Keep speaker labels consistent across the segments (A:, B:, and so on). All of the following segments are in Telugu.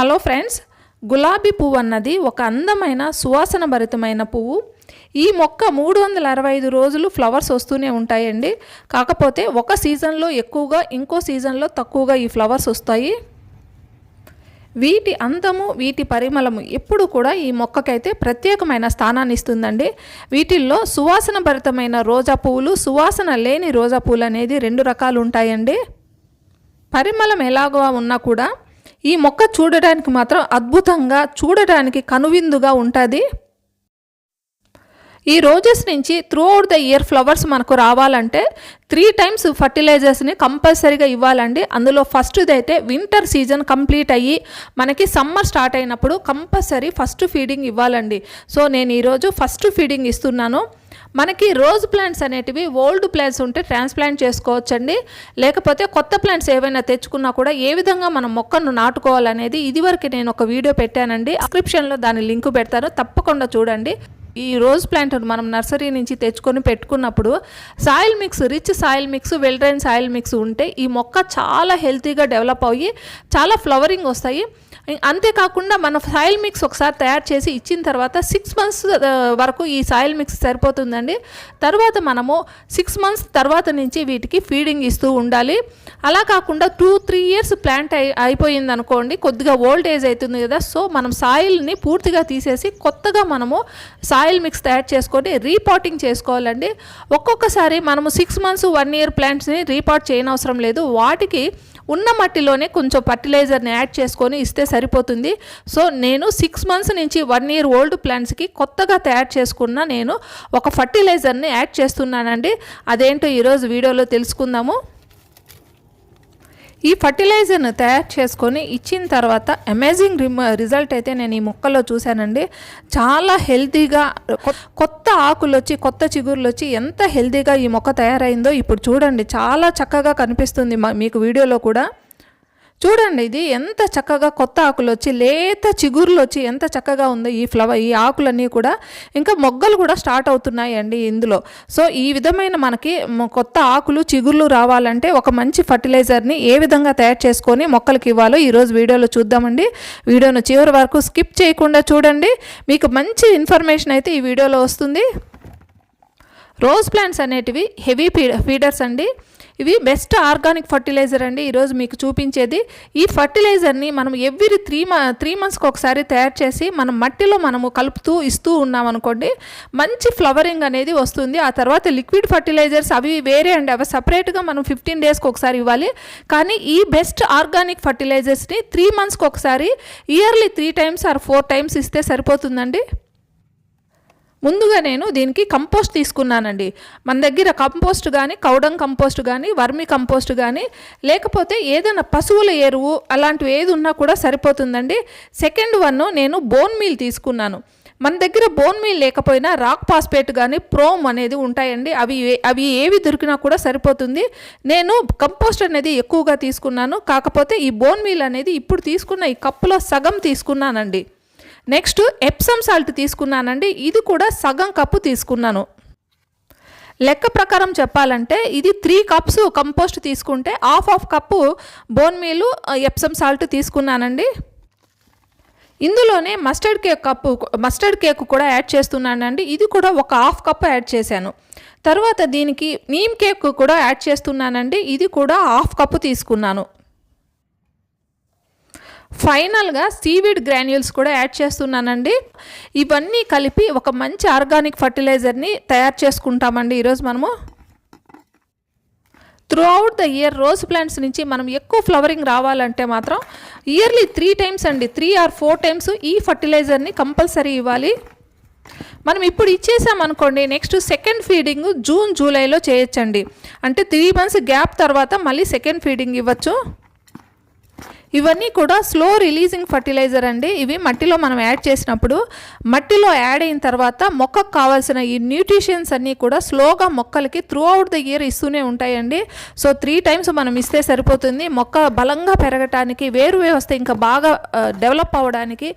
A: హలో ఫ్రెండ్స్ గులాబీ పువ్వు అన్నది ఒక అందమైన సువాసన భరితమైన పువ్వు. ఈ మొక్క మూడు వందల అరవై ఐదు రోజులు ఫ్లవర్స్ వస్తూనే ఉంటాయండి. కాకపోతే ఒక సీజన్లో ఎక్కువగా ఇంకో సీజన్లో తక్కువగా ఈ ఫ్లవర్స్ వస్తాయి. వీటి అందము వీటి పరిమళము ఎప్పుడు కూడా ఈ మొక్కకైతే ప్రత్యేకమైన స్థానాన్ని ఇస్తుందండి. వీటిల్లో సువాసన భరితమైన రోజా పువ్వులు సువాసన లేని రోజా పువ్వులు అనేది రెండు రకాలు ఉంటాయండి. పరిమళం ఎలాగో ఉన్నా కూడా ఈ మొక్క చూడడానికి మాత్రం అద్భుతంగా చూడడానికి కనువిందుగా ఉంటుంది. ఈ రోజెస్ నుంచి throughout the year flowers మనకు రావాలంటే త్రీ టైమ్స్ ఫర్టిలైజర్స్ని కంపల్సరీగా ఇవ్వాలండి. అందులో ఫస్ట్ది అయితే వింటర్ సీజన్ కంప్లీట్ అయ్యి మనకి సమ్మర్ స్టార్ట్ అయినప్పుడు కంపల్సరీ ఫస్ట్ ఫీడింగ్ ఇవ్వాలండి. సో నేను ఈరోజు ఫస్ట్ ఫీడింగ్ ఇస్తున్నాను. మనకి రోజ్ ప్లాంట్స్ అనేటివి ఓల్డ్ ప్లాంట్స్ ఉంటే ట్రాన్స్ప్లాంట్ చేసుకోవచ్చండి. లేకపోతే కొత్త ప్లాంట్స్ ఏవైనా తెచ్చుకున్నా కూడా ఏ విధంగా మనం మొక్కను నాటుకోవాలనేది ఇదివరకు నేను ఒక వీడియో పెట్టానండి. డిస్క్రిప్షన్లో దాని లింక్ పెడతాను. తప్పకుండా చూడండి. ఈ రోజ్ ప్లాంట్ మనం నర్సరీ నుంచి తెచ్చుకొని పెట్టుకున్నప్పుడు soil mix rich soil mix well drain soil mix ఉంటే ఈ మొక్క చాలా హెల్తీగా డెవలప్ అయ్యి చాలా ఫ్లవరింగ్ వస్తాయి. అంతేకాకుండా మన సాయిల్ మిక్స్ ఒకసారి తయారు చేసి ఇచ్చిన తర్వాత సిక్స్ మంత్స్ వరకు ఈ సాయిల్ మిక్స్ సరిపోతుందండి. తర్వాత మనము సిక్స్ మంత్స్ తర్వాత నుంచి వీటికి ఫీడింగ్ ఇస్తూ ఉండాలి. అలా కాకుండా టూ త్రీ ఇయర్స్ ప్లాంట్ అయి అయిపోయింది అనుకోండి కొద్దిగా ఓల్డ్ ఏజ్ అవుతుంది కదా సో మనం సాయిల్ని పూర్తిగా తీసేసి కొత్తగా మనము సాయిల్ మిక్స్ తయారు చేసుకొని రీపాటింగ్ చేసుకోవాలండి. ఒక్కొక్కసారి మనము సిక్స్ మంత్స్ వన్ ఇయర్ ప్లాంట్స్ని రీపాట్ చేయనవసరం లేదు. వాటికి ఉన్న మట్టిలోనే కొంచెం ఫర్టిలైజర్ని యాడ్ చేసుకొని ఇస్తే సరిపోతుంది. సో నేను సిక్స్ మంత్స్ నుంచి వన్ ఇయర్ ఓల్డ్ ప్లాంట్స్కి కొత్తగా తయారు చేసుకున్న నేను ఒక ఫర్టిలైజర్ని యాడ్ చేస్తున్నానండి. అదేంటో ఈరోజు వీడియోలో తెలుసుకుందాము. ఈ ఫర్టిలైజర్ను తయారు చేసుకొని ఇచ్చిన తర్వాత అమేజింగ్ రిజల్ట్ uh, అయితే నేను ఈ మొక్కలో చూశానండి. చాలా హెల్తీగా కొత్త ఆకులు వచ్చి కొత్త చిగురులు వచ్చి ఎంత హెల్తీగా ఈ మొక్క తయారైందో ఇప్పుడు చూడండి. చాలా చక్కగా కనిపిస్తుంది మీకు వీడియోలో కూడా. చూడండి ఇది ఎంత చక్కగా కొత్త ఆకులు వచ్చి లేత చిగురులు వచ్చి ఎంత చక్కగా ఉందో ఈ ఫ్లవర్ ఈ ఆకులన్నీ కూడా. ఇంకా మొగ్గలు కూడా స్టార్ట్ అవుతున్నాయి అండి ఇందులో. సో ఈ విధమైన మనకి కొత్త ఆకులు చిగుర్లు రావాలంటే ఒక మంచి ఫర్టిలైజర్ని ఏ విధంగా తయారు చేసుకొని మొక్కలకి ఇవ్వాలో ఈరోజు వీడియోలో చూద్దామండి. వీడియోను చివరి వరకు స్కిప్ చేయకుండా చూడండి. మీకు మంచి ఇన్ఫర్మేషన్ అయితే ఈ వీడియోలో వస్తుంది. రోజ్ ప్లాంట్స్ అనేటివి హెవీ ఫీడర్స్ అండి. ఇవి బెస్ట్ ఆర్గానిక్ ఫర్టిలైజర్ అండి. ఈరోజు మీకు చూపించేది. ఈ ఫర్టిలైజర్ని మనం ఎవ్రీ త్రీ మ త్రీ మంత్స్కి ఒకసారి తయారు చేసి మనం మట్టిలో మనము కలుపుతూ ఇస్తూ ఉన్నామనుకోండి మంచి ఫ్లవరింగ్ అనేది వస్తుంది. ఆ తర్వాత లిక్విడ్ ఫర్టిలైజర్స్ అవి వేరే అండి. అవి సపరేట్గా మనం ఫిఫ్టీన్ డేస్కి ఒకసారి ఇవ్వాలి. కానీ ఈ బెస్ట్ ఆర్గానిక్ ఫర్టిలైజర్స్ని త్రీ మంత్స్కి ఒకసారి yearly three times or four times ఇస్తే సరిపోతుందండి? ముందుగా నేను దీనికి కంపోస్ట్ తీసుకున్నానండి. మన దగ్గర కంపోస్ట్ కానీ కౌడం కంపోస్ట్ కానీ వర్మి కంపోస్ట్ కానీ లేకపోతే ఏదైనా పశువుల ఎరువు అలాంటివి ఏది ఉన్నా కూడా సరిపోతుందండి. సెకండ్ వన్ నేను బోన్ మీల్ తీసుకున్నాను. మన దగ్గర బోన్ మీల్ లేకపోయినా రాక్ పాస్పేట్ కానీ ప్రోమ్ అనేది ఉంటాయండి. అవి అవి ఏవి దొరికినా కూడా సరిపోతుంది. నేను కంపోస్ట్ అనేది ఎక్కువగా తీసుకున్నాను. కాకపోతే ఈ బోన్ మీల్ అనేది ఇప్పుడు తీసుకున్న ఈ కప్పులో సగం తీసుకున్నానండి. నెక్స్ట్ ఎప్సమ్ సాల్ట్ తీసుకున్నానండి. ఇది కూడా సగం కప్పు తీసుకున్నాను. లెక్క ప్రకారం చెప్పాలంటే ఇది త్రీ కప్స్ కంపోస్ట్ తీసుకుంటే half half cup bone meal Epsom salt తీసుకున్నానండి. ఇందులోనే mustard cake cup mustard cake కూడా యాడ్ చేస్తున్నానండి. ఇది కూడా ఒక హాఫ్ కప్ యాడ్ చేశాను. తర్వాత దీనికి నీమ్ కేక్ కూడా యాడ్ చేస్తున్నానండి. ఇది కూడా హాఫ్ కప్పు తీసుకున్నాను. ఫైనల్గా సీవీడ్ గ్రాన్యూల్స్ కూడా యాడ్ చేస్తున్నానండి. ఇవన్నీ కలిపి ఒక మంచి ఆర్గానిక్ ఫర్టిలైజర్ని తయారు చేసుకుంటామండి ఈరోజు మనము. Throughout the year rose plants నుంచి మనం ఎక్కువ ఫ్లవరింగ్ రావాలంటే మాత్రం ఇయర్లీ త్రీ టైమ్స్ అండి త్రీ ఆర్ ఫోర్ టైమ్స్ ఈ ఫర్టిలైజర్ని కంపల్సరీ ఇవ్వాలి. మనం ఇప్పుడు ఇచ్చేసామనుకోండి నెక్స్ట్ సెకండ్ ఫీడింగ్ జూన్ జూలైలో చేయొచ్చండి. అంటే త్రీ మంత్స్ గ్యాప్ తర్వాత మళ్ళీ సెకండ్ ఫీడింగ్ ఇవ్వచ్చు. ఇవన్నీ కూడా స్లో రిలీజింగ్ ఫర్టిలైజర్ అండి. ఇవి మట్టిలో మనం యాడ్ చేసినప్పుడు మట్టిలో యాడ్ అయిన తర్వాత మొక్కకు కావాల్సిన ఈ న్యూట్రిషన్స్ అన్నీ కూడా స్లోగా మొక్కలకి త్రూ అవుట్ ద ఇయర్ ఇస్తూనే ఉంటాయండి. సో త్రీ టైమ్స్ మనం ఇస్తే సరిపోతుంది. మొక్క బలంగా పెరగటానికి వేరు వ్యవస్థ ఇంకా బాగా uh, డెవలప్ అవ్వడానికి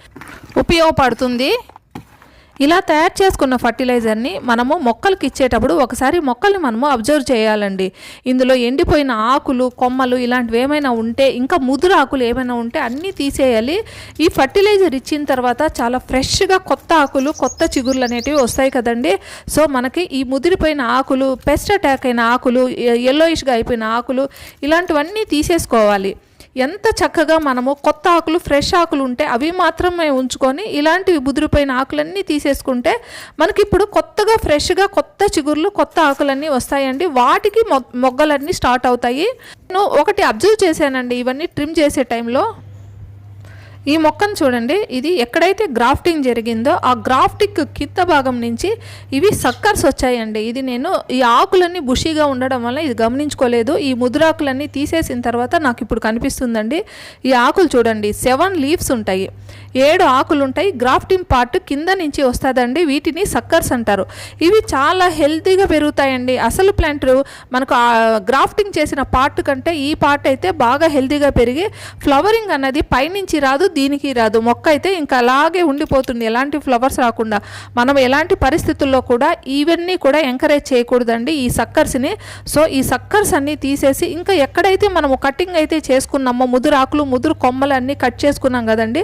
A: ఉపయోగపడుతుంది. ఇలా తయారు చేసుకున్న ఫర్టిలైజర్ని మనము మొక్కలకి ఇచ్చేటప్పుడు ఒకసారి మొక్కల్ని మనము అబ్జర్వ్ చేయాలండి. ఇందులో ఎండిపోయిన ఆకులు కొమ్మలు ఇలాంటివి ఏమైనా ఉంటే ఇంకా ముదురు ఆకులు ఏమైనా ఉంటే అన్నీ తీసేయాలి. ఈ ఫర్టిలైజర్ ఇచ్చిన తర్వాత చాలా ఫ్రెష్గా కొత్త ఆకులు కొత్త చిగుర్లు అనేటివి వస్తాయి కదండి. సో మనకి ఈ ముదిరిపోయిన ఆకులు పెస్ట్ అటాక్ అయిన ఆకులు ఎల్లోయిష్గా అయిపోయిన ఆకులు ఇలాంటివన్నీ తీసేసుకోవాలి. ఎంత చక్కగా మనము కొత్త ఆకులు ఫ్రెష్ ఆకులు ఉంటే అవి మాత్రమే ఉంచుకొని ఇలాంటివి బుదిరిపోయిన ఆకులన్నీ తీసేసుకుంటే మనకి ఇప్పుడు కొత్తగా ఫ్రెష్గా కొత్త చిగుర్లు కొత్త ఆకులన్నీ వస్తాయండి. వాటికి మొగ్గలన్నీ స్టార్ట్ అవుతాయి. నేను ఒకటి అబ్జర్వ్ చేశానండి ఇవన్నీ ట్రిమ్ చేసే టైంలో. ఈ మొక్కను చూడండి. ఇది ఎక్కడైతే గ్రాఫ్టింగ్ జరిగిందో ఆ గ్రాఫ్టింగ్ కింద భాగం నుంచి ఇవి సక్కర్స్ వచ్చాయండి. ఇది నేను ఈ ఆకులన్నీ బుషీగా ఉండడం వల్ల ఇది గమనించుకోలేదు. ఈ ముదురాకులన్నీ తీసేసిన తర్వాత నాకు ఇప్పుడు కనిపిస్తుందండి. ఈ ఆకులు చూడండి. సెవెన్ లీవ్స్ ఉంటాయి. ఏడు ఆకులు ఉంటాయి. గ్రాఫ్టింగ్ పార్ట్ కింద నుంచి వస్తుందండి. వీటిని సక్కర్స్ అంటారు. ఇవి చాలా హెల్తీగా పెరుగుతాయండి. అసలు ప్లాంట్ మనకు గ్రాఫ్టింగ్ చేసిన పార్ట్ కంటే ఈ పార్ట్ అయితే బాగా హెల్తీగా పెరిగి ఫ్లవరింగ్ అన్నది పైనుంచి రాదు దీనికి రాదు. మొక్క అయితే ఇంకా అలాగే ఉండిపోతుంది. ఎలాంటి ఫ్లవర్స్ రాకుండా మనం ఎలాంటి పరిస్థితుల్లో కూడా ఇవన్నీ కూడా ఎంకరేజ్ చేయకూడదండి ఈ సక్కర్స్ని. సో ఈ సక్కర్స్ అన్నీ తీసేసి ఇంకా ఎక్కడైతే మనము కటింగ్ అయితే చేసుకున్నామో ముదురు ఆకులు ముదురు కొమ్మలు అన్నీ కట్ చేసుకున్నాం కదండి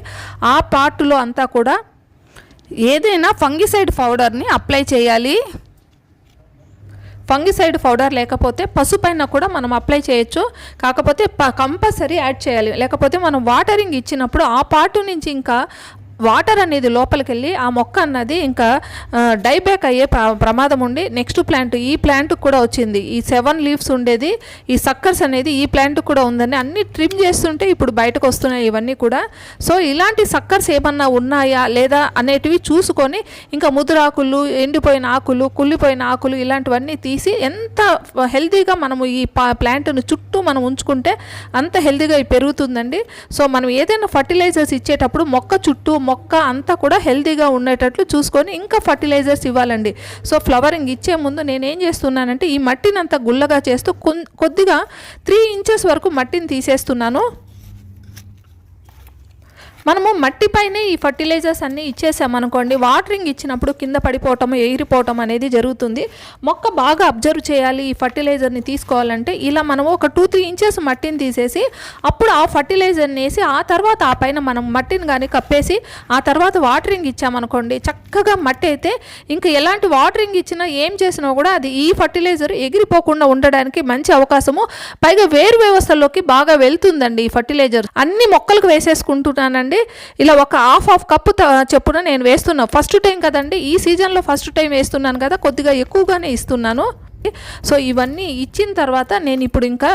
A: ఆ పార్ట్లో అంతా కూడా ఏదైనా ఫంగిసైడ్ పౌడర్ని అప్లై చేయాలి. ఫంగిసైడ్ పౌడర్ లేకపోతే పసుపైన కూడా మనం అప్లై చేయొచ్చు. కాకపోతే ప కంపల్సరీ యాడ్ చేయాలి. లేకపోతే మనం వాటరింగ్ ఇచ్చినప్పుడు ఆ పార్ట్ నుంచి ఇంకా వాటర్ అనేది లోపలికి వెళ్ళి ఆ మొక్క అన్నది ఇంకా డైబ్యాక్ అయ్యే ప్రమాదం ఉండి నెక్స్ట్ ప్లాంట్ ఈ ప్లాంట్ కూడా వచ్చింది. ఈ సెవెన్ లీవ్స్ ఉండేది ఈ సక్కర్స్ అనేది ఈ ప్లాంట్ కూడా ఉందని అన్ని ట్రిమ్ చేస్తుంటే ఇప్పుడు బయటకు వస్తున్నాయి ఇవన్నీ కూడా. సో ఇలాంటి సక్కర్స్ ఏమన్నా ఉన్నాయా లేదా అనేటివి చూసుకొని ఇంకా ముదురాకులు ఎండిపోయిన ఆకులు కుళ్ళిపోయిన ఆకులు ఇలాంటివన్నీ తీసి ఎంత హెల్తీగా మనము ఈ ప్లాంట్ను చుట్టూ మనం ఉంచుకుంటే అంత హెల్తీగా పెరుగుతుందండి. సో మనం ఏదైనా ఫర్టిలైజర్స్ ఇచ్చేటప్పుడు మొక్క చుట్టూ మొక్క అంతా కూడా హెల్తీగా ఉండేటట్లు చూసుకొని ఇంకా ఫర్టిలైజర్స్ ఇవ్వాలండి. సో ఫ్లవరింగ్ ఇచ్చే ముందు నేను ఏం చేస్తున్నానంటే ఈ మట్టిని అంతా గుల్లగా చేస్తూ కొద్దిగా త్రీ ఇంచెస్ వరకు మట్టిని తీసేస్తున్నాను. మనము మట్టిపైనే ఈ ఫర్టిలైజర్స్ అన్నీ ఇచ్చేసామనుకోండి వాటరింగ్ ఇచ్చినప్పుడు కింద పడిపోవటం ఎగిరిపోవటం అనేది జరుగుతుంది. మొక్క బాగా అబ్జర్వ్ చేయాలి ఈ ఫర్టిలైజర్ని తీసుకోవాలంటే ఇలా మనము ఒక టూ త్రీ ఇంచెస్ మట్టిని తీసేసి అప్పుడు ఆ ఫర్టిలైజర్ని వేసి ఆ తర్వాత ఆ పైన మనం మట్టిని కానీ కప్పేసి ఆ తర్వాత వాటరింగ్ ఇచ్చామనుకోండి చక్కగా మట్టి అయితే ఇంకా ఎలాంటి వాటరింగ్ ఇచ్చినా ఏం చేసినా కూడా అది ఈ ఫర్టిలైజర్ ఎగిరిపోకుండా ఉండడానికి మంచి అవకాశము. పైగా వేరు వ్యవస్థల్లోకి బాగా వెళ్తుందండి ఈ ఫర్టిలైజర్ అన్ని మొక్కలకు వేసేసుకుంటున్నానండి. ఇలా ఒక హాఫ్ హాఫ్ కప్పు చెప్పున నేను వేస్తున్నాను ఫస్ట్ టైం కదండి ఈ సీజన్లో ఫస్ట్ టైం వేస్తున్నాను కదా కొద్దిగా ఎక్కువగానే ఇస్తున్నాను. సో ఇవన్నీ ఇచ్చిన తర్వాత నేను ఇప్పుడు ఇంకా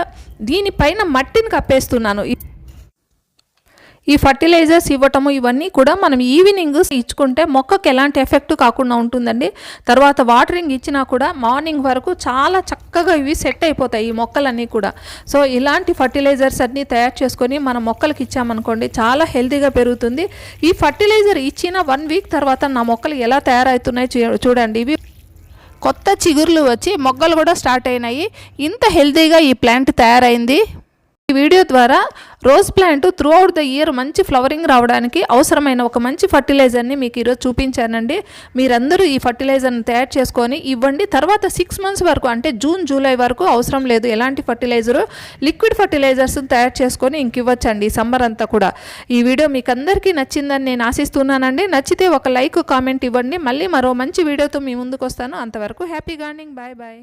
A: దీనిపైన మట్టిని కప్పేస్తున్నాను. ఈ ఫర్టిలైజర్స్ ఇవ్వటము ఇవన్నీ కూడా మనం ఈవినింగ్ ఇచ్చుకుంటే మొక్కకి ఎలాంటి ఎఫెక్ట్ కాకుండా ఉంటుందండి. తర్వాత వాటరింగ్ ఇచ్చినా కూడా మార్నింగ్ వరకు చాలా చక్కగా ఇవి సెట్ అయిపోతాయి ఈ మొక్కలన్నీ కూడా. సో ఇలాంటి ఫర్టిలైజర్స్ అన్నీ తయారు చేసుకొని మన మొక్కలకి ఇచ్చామనుకోండి చాలా హెల్తీగా పెరుగుతుంది. ఈ ఫర్టిలైజర్ ఇచ్చిన వన్ వీక్ తర్వాత నా మొక్కలు ఎలా తయారవుతున్నాయి చూ- చూడండి. ఇవి కొత్త చిగుర్లు వచ్చి మొగ్గలు కూడా స్టార్ట్ అయినాయి. ఇంత హెల్తీగా ఈ ప్లాంట్ తయారైంది. ఈ వీడియో ద్వారా rose plant throughout the year మంచి ఫ్లవరింగ్ రావడానికి అవసరమైన ఒక మంచి ఫర్టిలైజర్ని మీకు ఈరోజు చూపించానండి. మీరందరూ ఈ ఫర్టిలైజర్ని తయారు చేసుకొని ఇవ్వండి. తర్వాత సిక్స్ మంత్స్ వరకు అంటే జూన్ జూలై వరకు అవసరం లేదు. ఎలాంటి ఫర్టిలైజరు లిక్విడ్ ఫర్టిలైజర్స్ తయారు చేసుకొని ఇంక ఇవ్వచ్చండి. సమ్మర్ అంతా కూడా. ఈ వీడియో మీకు అందరికీ నచ్చిందని నేను ఆశిస్తున్నానండి. నచ్చితే ఒక లైక్ కామెంట్ ఇవ్వండి. మళ్ళీ మరో మంచి వీడియోతో మీ ముందుకు వస్తాను. అంతవరకు హ్యాపీ గార్డెనింగ్ బాయ్ బాయ్